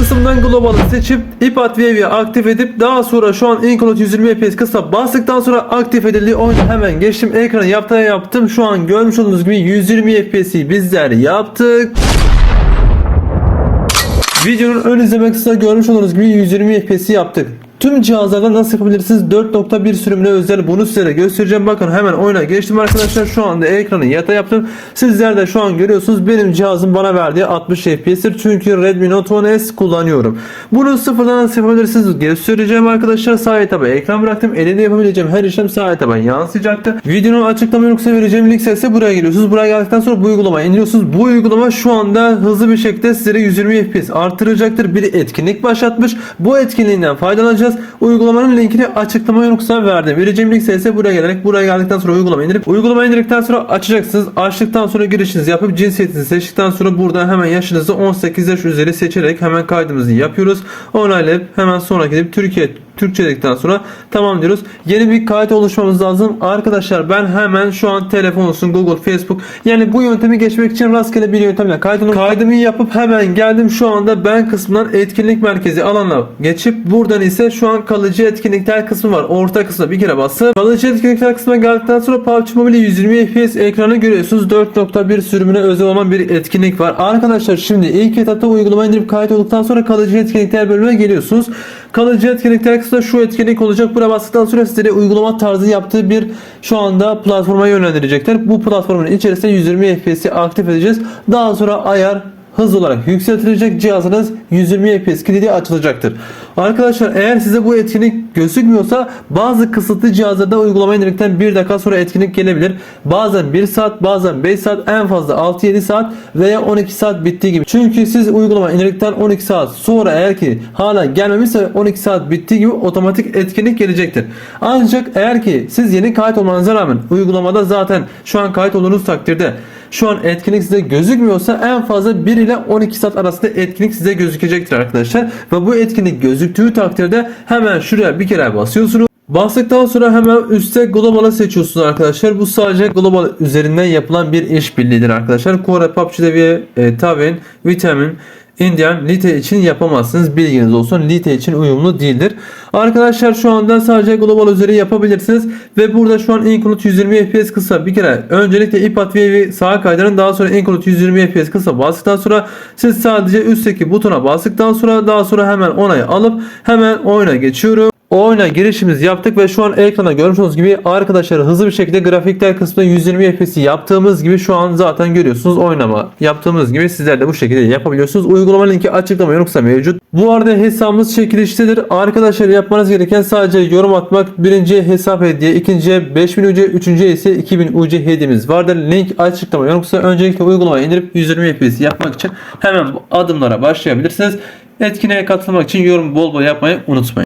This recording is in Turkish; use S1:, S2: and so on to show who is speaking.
S1: kısımdan global'ı seçip iPad Wave'i aktif edip daha sonra şu an Include 120 FPS kısa bastıktan sonra aktif edildiği oyuna hemen geçtim. Ekranı yaptığına yaptım. Şu an görmüş olduğunuz gibi 120 FPS'i bizler yaptık. Videonun ön izleme kısa görmüş olduğunuz gibi 120 FPS yaptık. Tüm cihazlarda nasıl yapabilirsiniz? 4.1 sürümüne özel bunu sizlere göstereceğim. Bakın hemen oyuna geçtim arkadaşlar. Şu anda ekranı yata yaptım. Sizler de şu an görüyorsunuz. Benim cihazım bana verdiği 60 FPS'tir. Çünkü Redmi Note 10S kullanıyorum. Bunu sıfırdan nasıl yapabilirsiniz? Göstereceğim arkadaşlar. Sağ taba ekran bıraktım. Elinde yapabileceğim her işlem sağ taba yansıyacaktır. Videonun açıklama yoksa vereceğim link ise buraya geliyorsunuz. Buraya geldikten sonra bu uygulamayı indiriyorsunuz. Bu uygulama şu anda hızlı bir şekilde sizlere 120 FPS artıracaktır. Bir etkinlik başlatmış. Bu etkinliğinden faydalanacağız. Uygulamanın linkini açıklama yoksa verdim. Vereceğim link ise buraya gelerek buraya geldikten sonra uygulama indirip uygulama indirdikten sonra açacaksınız. Açtıktan sonra girişinizi yapıp cinsiyetinizi seçtikten sonra buradan hemen yaşınızı 18 yaş üzeri seçerek hemen kaydımızı yapıyoruz. Onaylayıp hemen sonra gidip Türkiye Türkçe dedikten sonra tamam diyoruz. Yeni bir kayıt oluşmamız lazım. Arkadaşlar ben hemen şu an telefon olsun Google, Facebook yani bu yöntemi geçmek için rastgele bir yöntemle kaydını kaydımı yapıp hemen geldim. Şu anda ben kısmından etkinlik merkezi alanına geçip buradan ise şu an kalıcı etkinlikler kısmı var. Orta kısmına bir kere basıp kalıcı etkinlikler kısmına geldikten sonra PUBG Mobile 120 FPS ekranı görüyorsunuz. 4.1 sürümüne özel olan bir etkinlik var. Arkadaşlar şimdi ilk etapta uygulama indirip kayıt olduktan sonra kalıcı etkinlikler bölümüne geliyorsunuz. Kalıcı etkinlikler kısmında şu etkinlik olacak. Buraya bastıktan sonra sizlere uygulama tarzı yaptığı bir şu anda platforma yönlendirecekler. Bu platformun içerisinde 120 FPS'i aktif edeceğiz. Daha sonra ayar hız olarak yükseltilecek cihazınız 120 FPS kilidi açılacaktır. Arkadaşlar eğer size bu etkinlik gözükmüyorsa bazı kısıtlı cihazlarda uygulama indirdikten 1 dakika sonra etkinlik gelebilir. Bazen 1 saat bazen 5 saat en fazla 6-7 saat veya 12 saat bittiği gibi. Çünkü siz uygulama indirdikten 12 saat sonra eğer ki hala gelmemişse 12 saat bittiği gibi otomatik etkinlik gelecektir. Ancak eğer ki siz yeni kayıt olmanıza rağmen uygulamada zaten şu an kayıt olduğunuz takdirde şu an etkinlik size gözükmüyorsa en fazla 1 ile 12 saat arasında etkinlik size gözükecektir arkadaşlar. Ve bu etkinlik gözüktüğü takdirde hemen şuraya bir kere basıyorsunuz. Bastıktan sonra hemen üstte Global'ı seçiyorsunuz arkadaşlar. Bu sadece Global üzerinden yapılan bir işbirliğidir arkadaşlar. Kore, PUBG ve e, Tavin, Vitamin, Indian Lite için yapamazsınız. Bilginiz olsun. Lite için uyumlu değildir. Arkadaşlar şu anda sadece global üzeri yapabilirsiniz. Ve burada şu an Include 120 FPS kısa. Bir kere öncelikle iPad Wave'i sağa kaydırın. Daha sonra Include 120 FPS kısa bastıktan sonra siz sadece üstteki butona bastıktan sonra daha sonra hemen onayı alıp hemen oyuna geçiyorum. Oyuna girişimizi yaptık ve şu an ekrana görmüş olduğunuz gibi arkadaşlar hızlı bir şekilde grafikler kısmında 120 FPS yaptığımız gibi şu an zaten görüyorsunuz oynama yaptığımız gibi sizler de bu şekilde yapabiliyorsunuz. Uygulama linki açıklama yoksa mevcut. Bu arada hesabımız çekiliştedir. Arkadaşlar yapmanız gereken sadece yorum atmak. Birinci hesap hediye, ikinciye 5000 UC, üçüncüye ise 2000 UC hediyemiz vardır. Link açıklama yoksa öncelikle uygulamayı indirip 120 FPS yapmak için hemen bu adımlara başlayabilirsiniz. Etkinliğe katılmak için yorum bol bol yapmayı unutmayın.